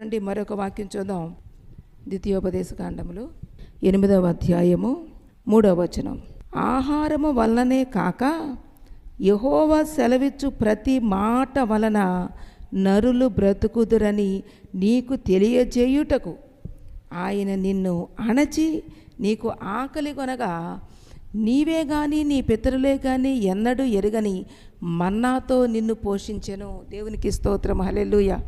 నుండి మరొక వాక్యం చూద్దాం. ద్వితీయోపదేశ కాండములు. ఎనిమిదవ అధ్యాయము మూడవ వచనం. ఆహారము వలననే కాక యహోవ సెలవిచ్చు ప్రతి మాట వలన నరులు బ్రతుకుదురని నీకు తెలియజేయుటకు. ఆయన నిన్ను అణచి నీకు ఆకలి కొనగా నీవే కానీ నీ పితరులే కానీ ఎన్నడూ ఎరగని మన్నాతో నిన్ను పోషించెను. దేవునికి స్తోత్రం. హల్లెలూయా.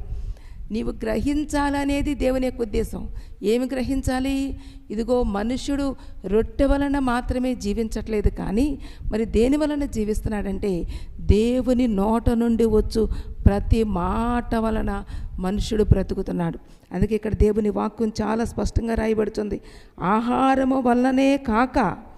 నీవు గ్రహించాలనేది దేవుని యొక్క ఉద్దేశం. ఏమి గ్రహించాలి? ఇదిగో మనుష్యుడు రొట్టె వలన మాత్రమే జీవించట్లేదు కానీ మరి దేని వలన జీవిస్తున్నాడంటే దేవుని నోట నుండి వచ్చు ప్రతి మాట వలన మనుషుడు బ్రతుకుతున్నాడు. అందుకే ఇక్కడ దేవుని వాక్యం చాలా స్పష్టంగా రాయబడుతుంది. ఆహారము వలనే కాక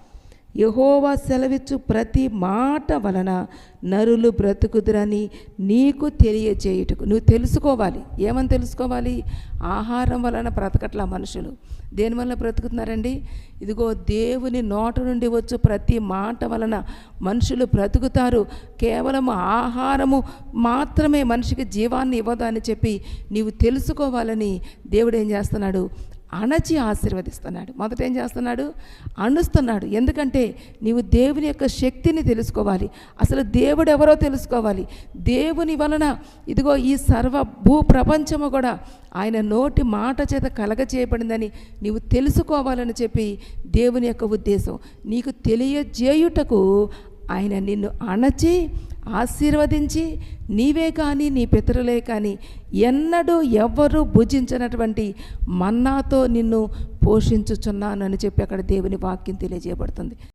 యహోవా సెలవిచ్చు ప్రతి మాట వలన నరులు బ్రతుకుదురని నీకు తెలియచేయుటకు. నువ్వు తెలుసుకోవాలి. ఏమని తెలుసుకోవాలి? ఆహారం వలన బ్రతకట్లా మనుషులు. దేని వలన బ్రతుకుతున్నారండి? ఇదిగో దేవుని నోట నుండి వచ్చు ప్రతి మాట వలన మనుషులు బ్రతుకుతారు. కేవలం ఆహారము మాత్రమే మనిషికి జీవాన్ని ఇవ్వదు అని చెప్పి నీవు తెలుసుకోవాలని దేవుడు ఏం చేస్తున్నాడు? అణచి ఆశీర్వదిస్తున్నాడు. మొదట ఏం చేస్తున్నాడు? అణుస్తున్నాడు. ఎందుకంటే నీవు దేవుని యొక్క శక్తిని తెలుసుకోవాలి. అసలు దేవుడు ఎవరో తెలుసుకోవాలి. దేవుని వలన ఇదిగో ఈ సర్వ భూ ప్రపంచము కూడా ఆయన నోటి మాట చేత కలగ చేయబడిందని నీవు తెలుసుకోవాలని చెప్పి దేవుని యొక్క ఉద్దేశం. నీకు తెలియజేయుటకు ఆయన నిన్ను అణచి ఆశీర్వదించి నీవే కానీ నీ పితరులే కానీ ఎన్నడూ ఎవ్వరూ భుజించినటువంటి మన్నాతో నిన్ను పోషించుచున్నానని చెప్పి అక్కడ దేవుని వాక్యం తెలియజేయబడుతుంది.